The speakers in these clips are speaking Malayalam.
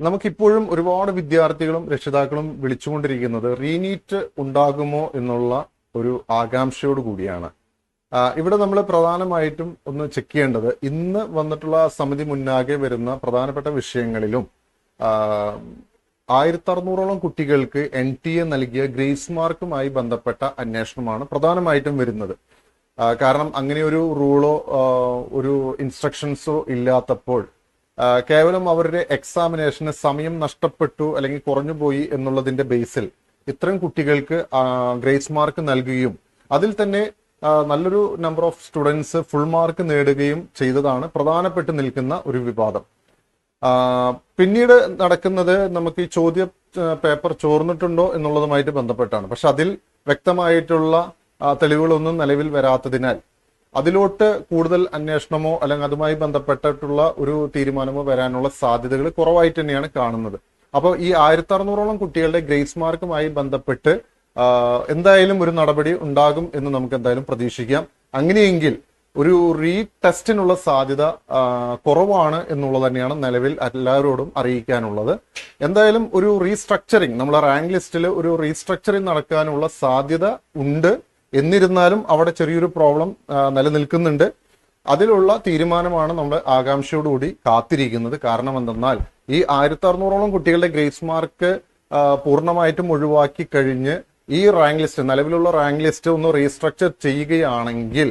നമുക്കിപ്പോഴും ഒരുപാട് വിദ്യാർത്ഥികളും രക്ഷിതാക്കളും വിളിച്ചുകൊണ്ടിരിക്കുന്നത് റീനീറ്റ് ഉണ്ടാകുമോ എന്നുള്ള ഒരു ആകാംക്ഷയോട് കൂടിയാണ്. ഇവിടെ നമ്മൾ പ്രധാനമായിട്ടും ഒന്ന് ചെക്ക് ചെയ്യേണ്ടത് ഇന്ന് വന്നിട്ടുള്ള സമിതി മുന്നാകെ വരുന്ന പ്രധാനപ്പെട്ട വിഷയങ്ങളിലും ആയിരത്തി അറുന്നൂറോളം കുട്ടികൾക്ക് എൻ ടി എ നൽകിയ ഗ്രേസ് മാർക്കുമായി ബന്ധപ്പെട്ട അന്വേഷണമാണ് പ്രധാനമായിട്ടും വരുന്നത്. കാരണം അങ്ങനെ ഒരു റൂളോ ഒരു ഇൻസ്ട്രക്ഷൻസോ ഇല്ലാത്തപ്പോൾ കേവലം അവരുടെ എക്സാമിനേഷന് സമയം നഷ്ടപ്പെട്ടു അല്ലെങ്കിൽ കുറഞ്ഞുപോയി എന്നുള്ളതിന്റെ ബേസിൽ ഇത്തരം കുട്ടികൾക്ക് ഗ്രേസ് മാർക്ക് നൽകുകയും അതിൽ തന്നെ നല്ലൊരു number of students full mark നേടുകയും ചെയ്തതാണ് പ്രധാനപ്പെട്ട് നിൽക്കുന്ന ഒരു വിവാദം. പിന്നീട് നടക്കുന്നത് നമുക്ക് ഈ ചോദ്യ പേപ്പർ ചോർന്നിട്ടുണ്ടോ എന്നുള്ളതുമായിട്ട് ബന്ധപ്പെട്ടാണ്. പക്ഷെ അതിൽ വ്യക്തമായിട്ടുള്ള തെളിവുകളൊന്നും നിലവിൽ വരാത്തതിനാൽ അതിലോട്ട് കൂടുതൽ അന്വേഷണമോ അല്ലെങ്കിൽ അതുമായി ബന്ധപ്പെട്ടിട്ടുള്ള ഒരു തീരുമാനമോ വരാനുള്ള സാധ്യതകൾ കുറവായിട്ട് തന്നെയാണ് കാണുന്നത്. അപ്പോൾ ഈ ആയിരത്തി അറുന്നൂറോളം കുട്ടികളുടെ ഗ്രേസ് മാർക്കുമായി ബന്ധപ്പെട്ട് എന്തായാലും ഒരു നടപടി ഉണ്ടാകും എന്ന് നമുക്ക് എന്തായാലും പ്രതീക്ഷിക്കാം. അങ്ങനെയെങ്കിൽ ഒരു റീ ടെസ്റ്റിനുള്ള സാധ്യത കുറവാണ് എന്നുള്ളത് തന്നെയാണ് നിലവിൽ എല്ലാവരോടും അറിയിക്കാനുള്ളത്. എന്തായാലും ഒരു റീസ്ട്രക്ചറിങ് നമ്മളെ റാങ്ക് ലിസ്റ്റിൽ ഒരു റീസ്ട്രക്ചറിങ് നടക്കാനുള്ള സാധ്യത ഉണ്ട്. എന്നിരുന്നാലും അവിടെ ചെറിയൊരു പ്രോബ്ലം നിലനിൽക്കുന്നുണ്ട്. അതിലുള്ള തീരുമാനമാണ് നമ്മൾ ആകാംക്ഷയോടുകൂടി കാത്തിരിക്കുന്നത്. കാരണം എന്തെന്നാൽ ഈ ആയിരത്തി അറുന്നൂറോളം കുട്ടികളുടെ ഗ്രേസ് മാർക്ക് പൂർണമായിട്ടും ഒഴിവാക്കി കഴിഞ്ഞ് ഈ റാങ്ക് ലിസ്റ്റ് നിലവിലുള്ള റാങ്ക് ലിസ്റ്റ് ഒന്ന് റീസ്ട്രക്ചർ ചെയ്യുകയാണെങ്കിൽ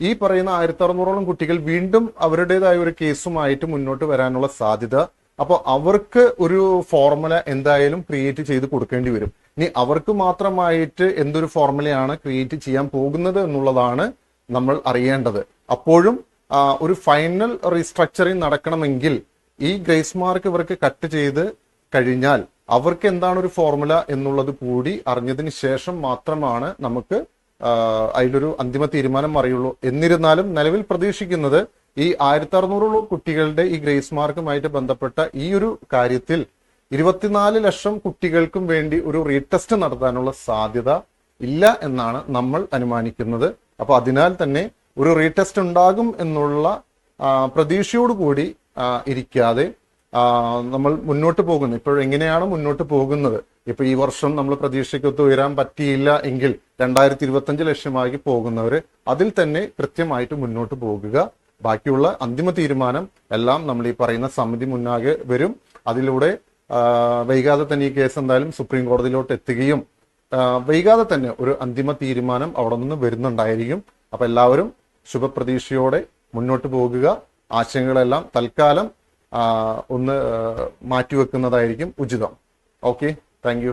ഈ പറയുന്ന ആയിരത്തി അറുന്നൂറോളം കുട്ടികൾ വീണ്ടും അവരുടേതായ ഒരു കേസുമായിട്ട് മുന്നോട്ട് വരാനുള്ള സാധ്യത. അപ്പോൾ അവർക്ക് ഒരു ഫോർമുല എന്തായാലും ക്രിയേറ്റ് ചെയ്ത് കൊടുക്കേണ്ടി വരും. ഇനി അവർക്ക് മാത്രമായിട്ട് എന്തൊരു ഫോർമുലയാണ് ക്രിയേറ്റ് ചെയ്യാൻ പോകുന്നത് എന്നുള്ളതാണ് നമ്മൾ അറിയേണ്ടത്. അപ്പോഴും ഒരു ഫൈനൽ റീസ്ട്രക്ചറിങ് നടക്കണമെങ്കിൽ ഈ ഗ്രേസ് മാർക്ക് ഇവർക്ക് കട്ട് ചെയ്ത് കഴിഞ്ഞാൽ അവർക്ക് എന്താണ് ഒരു ഫോർമുല എന്നുള്ളത് കൂടി അറിഞ്ഞതിന് ശേഷം മാത്രമാണ് നമുക്ക് അതിലൊരു അന്തിമ തീരുമാനം അറിയുള്ളൂ എന്നിരുന്നാലും നിലവിൽ പ്രതീക്ഷിക്കുന്നത് ഈ ആയിരത്തി അറുന്നൂറോളം കുട്ടികളുടെ ഈ ഗ്രേസ് മാർക്കുമായിട്ട് ബന്ധപ്പെട്ട ഈ ഒരു കാര്യത്തിൽ ഇരുപത്തിനാല് ലക്ഷം കുട്ടികൾക്കും വേണ്ടി ഒരു റീടെസ്റ്റ് നടത്താനുള്ള സാധ്യത ഇല്ല എന്നാണ് നമ്മൾ അനുമാനിക്കുന്നത്. അപ്പൊ അതിനാൽ തന്നെ ഒരു റീടെസ്റ്റ് ഉണ്ടാകും എന്നുള്ള പ്രതീക്ഷയോടുകൂടി ഇരിക്കാതെ നമ്മൾ മുന്നോട്ട് പോകുന്നു. ഇപ്പോൾ എങ്ങനെയാണ് മുന്നോട്ട് പോകുന്നത്? ഇപ്പൊ ഈ വർഷം നമ്മൾ പ്രതീക്ഷയ്ക്കൊത്ത് ഉയരാൻ പറ്റിയില്ല എങ്കിൽ രണ്ടായിരത്തി ഇരുപത്തഞ്ച് ലക്ഷമാക്കി പോകുന്നവര് അതിൽ തന്നെ കൃത്യമായിട്ട് മുന്നോട്ട് പോകുക. ബാക്കിയുള്ള അന്തിമ തീരുമാനം എല്ലാം നമ്മൾ ഈ പറയുന്ന സമിതി മുന്നാകെ വരും. അതിലൂടെ വൈകാതെ തന്നെ ഈ കേസ് എന്തായാലും സുപ്രീം കോടതിയിലോട്ട് എത്തുകയും വൈകാതെ തന്നെ ഒരു അന്തിമ തീരുമാനം അവിടെ നിന്ന് വരുന്നുണ്ടായിരിക്കും. അപ്പൊ എല്ലാവരും ശുഭപ്രതീക്ഷയോടെ മുന്നോട്ട് പോകുക. ആശയങ്ങളെല്ലാം തൽക്കാലം ഒന്ന് മാറ്റിവെക്കുന്നതായിരിക്കും ഉചിതം. Okay thank